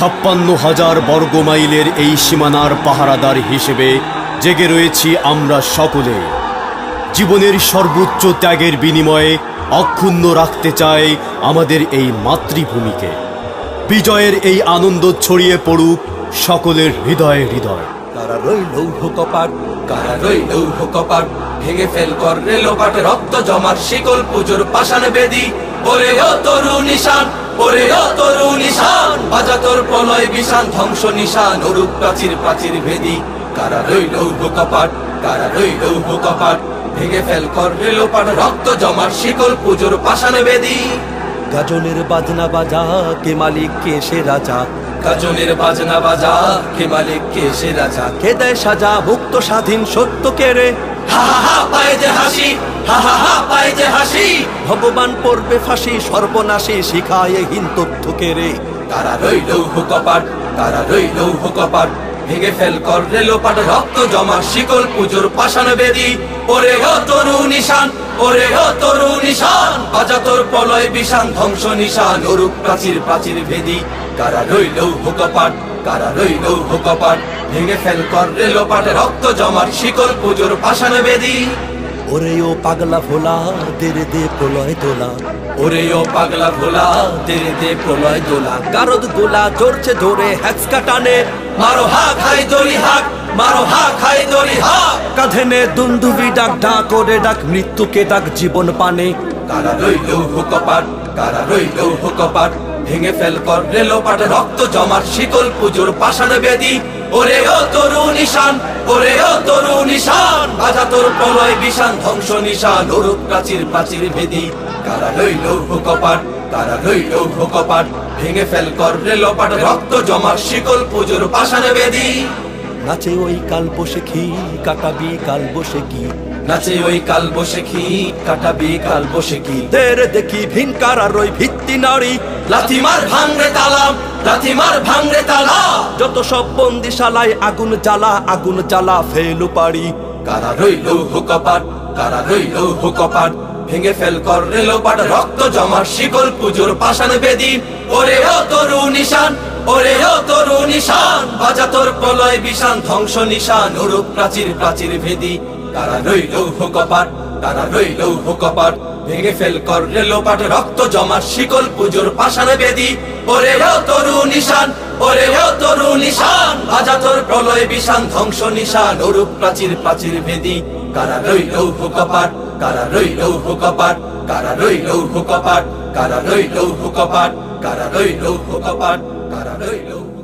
ছাপ্পান্ন হাজার বর্গমাইলের এই সীমানার পাহারাদার হিসেবে জেগে রয়েছি আমরা সকলে। জীবনের সর্বোচ্চ ত্যাগের বিনিময়ে অক্ষুণ্ণ রাখতে চাই আমাদের এই মাতৃভূমিকে। বিজয়ের এই আনন্দ ছড়িয়ে পড়ুক সকলের হৃদয়ে হৃদয়। শিকল পুজোর বেদি। নিশান নিশান বাজা তোর প্রলয় বিশান ধ্বংস নিশান অরূপ প্রাচীর প্রাচীর ভেদি। কারা রই লৌহ কপাট কারা রই লৌহ কপাট? ভেঙে ফেল কর রেলোপাট রক্ত জমার শিকল পুজোর পাষাণ বেদি। গাজনের বাজনা বাজা কে মালিক কে সে রাজা? কাজনের বাজনা বাজা কে মালিক কে সে রাজা? কে দেয় সাজা মুক্ত স্বাধীন সত্য কেড়ে হা হা হা পায় যে হাসি হা হা হা পায় যে হাসি। ভগবান পড়বে ফাঁসি সর্বনাশী শিখায় হীন তথ্য কেড়ে তারা রইল কপাট তারা রইল কপাট ভেঙে ফেল কর রেলোপাট রক্ত জমা শিকল পুজোর পাষাণ বেদি। ওরে ও তরু নিশান ওরে ও তরু নিশান। বাজা তোর প্রলয় বিশান ধ্বংস নিশান অরূপ প্রাচীর প্রাচীর ভেদি কারা রইল কপাট কারা রইল কপাট ভেঙে ফেল কর রেলোপাট রক্ত জমার শিকল পুজোর পাষাণ বেদি। ওরে ও পাগলা ভোলা, দেরে দে প্রলয় দোলা। ওরে ও পাগলা ভোলা তেরে দে প্রলয় দোলা। গারদ গোলা চড়ছে ধরে হ্যাচকা টানে। মারো হা খাই দড়ি হাক, মারো হা খাই দড়ি হা কাঁধে নে দুন্দুবি ডাক ডাক করে ডাক, মৃত্যুকে ডাক জীবন পানে। কারা রইল হুকপাট কারা রইল হুকপাট ভেঙে ফেল কর রেলোপাট রক্ত জমার শীতল পুজোর পাষাণ বেদি। ওরে ও তরু নিশান ওরে ও তরু নিশান বাজা তোর প্রলয় বিশান ধ্বংস নিশান অরূপ প্রাচীর প্রাচীর ভেদি। কারা রইল হুকপাট কারা রইল হুকপাট ভেঙে ফেল কর রেলোপাট রক্ত জমার শিকল পুজোর পাষাণ বেদি। নাচে ওই কাল বসে খি কাটাবি কাল বসে কি? নাচে ওই কাল বসে খি কাটাবি কাল বসে কি? দের দেখি ভিনকার আর ওই ভিত্তি নারী। লাথি মার ভাঙরে তালাম লাথি মার ভাঙরে তালাম। যত সব বন্দিশালায় আগুন জ্বালা আগুন জ্বালা ফেলু পারি কারা রইল হুকপাট কারা রইল হুকপাট ভেঙে ফেল কর রেলোপাট রক্ত জমার শিকল, পুজোর পাষাণ বেদি। ওরে ও তরু নিশান, ওরে ও তরু নিশান, বাজা তোর প্রলয় বিশান ধ্বংস নিশান, ওরূপ প্রাচীর প্রাচীর ভেদি। কারা রইল হুকপাট কারা রইল হুকপাট ভেঙে ফেল কর রেলোপাট রক্ত জমার শিকল পুজোর পাষাণ বেদি। ওরে ও তরু নিশান, ওরে ও তরু নিশান বাজা তোর প্রলয় বিশান ধ্বংস নিশান অরূপ প্রাচীর প্রাচীর ভেদি কারা রইল হুকপাট কারা রইল হুকপাট কারা রইল হুকপাট কারা রইল হুকপাট কারা রইল হুকপাট কারা রইল হুকপাট